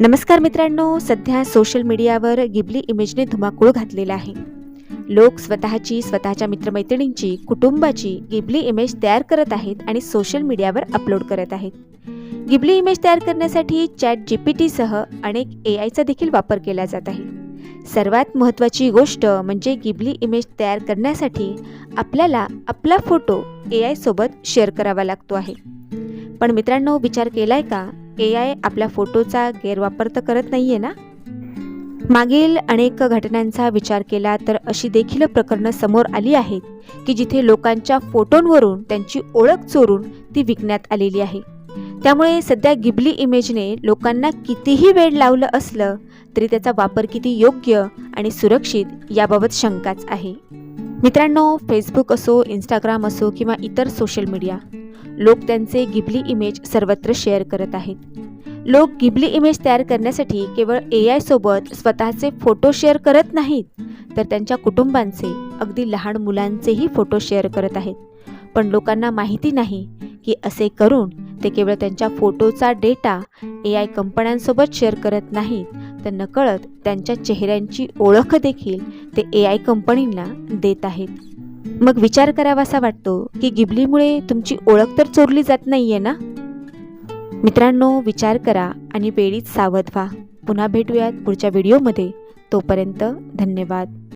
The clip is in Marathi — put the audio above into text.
नमस्कार मित्रांनो सध्या सोशल मीडियावर गिबली इमेजने धुमाकूळ घातलेला आहे. लोक स्वतःची स्वतःच्या मित्रमैत्रिणींची कुटुंबाची गिबली इमेज तयार करत आहेत आणि सोशल मीडियावर अपलोड करत आहेत. गिबली इमेज तयार करण्यासाठी चॅट जी पी टीसह अनेक ए आयचा देखील वापर केला जात आहे. सर्वात महत्त्वाची गोष्ट म्हणजे गिबली इमेज तयार करण्यासाठी आपल्याला आपला फोटो ए आयसोबत शेअर करावा लागतो आहे. पण मित्रांनो विचार केलाय का? ए आय आपल्या फोटोचा गैरवापर तर करत नाही आहे ना? मागील अनेक घटनांचा विचार केला तर अशी देखील प्रकरणं समोर आली आहेत की जिथे लोकांच्या फोटोंवरून त्यांची ओळख चोरून ती विकण्यात आलेली आहे. त्यामुळे सध्या गिबली इमेजने लोकांना कितीही वेळ लावलं असलं तरी त्याचा वापर किती योग्य आणि सुरक्षित याबाबत शंकाच आहे. मित्रांनो फेसबुक असो इंस्टाग्राम असो किंवा इतर सोशल मीडिया लोक त्यांचे गिबली इमेज सर्वत्र शेअर करत आहेत. लोक गिबली इमेज तयार करण्यासाठी केवळ ए आय सोबत स्वतःचे फोटो शेअर करत नाहीत तर त्यांच्या कुटुंबांचे अगदी लहान मुलांचेही फोटो शेअर करत आहेत. पण लोकांना माहिती नाही की असे करून ते केवळ त्यांच्या फोटोचा डेटा ए आय कंपन्यांसोबत शेअर करत नाहीत तर नकळत त्यांच्या चेहऱ्यांची ओळख देखील ते ए आय कंपनींना देत आहेत. मग विचार करावासा वाटतो की गिबलीमुळे तुमची ओळख तर चोरली जात नाहीये ना? मित्रांनो विचार करा आणि वेळीच सावध व्हा. पुन्हा भेटूयात पुढच्या व्हिडिओमध्ये. तोपर्यंत धन्यवाद.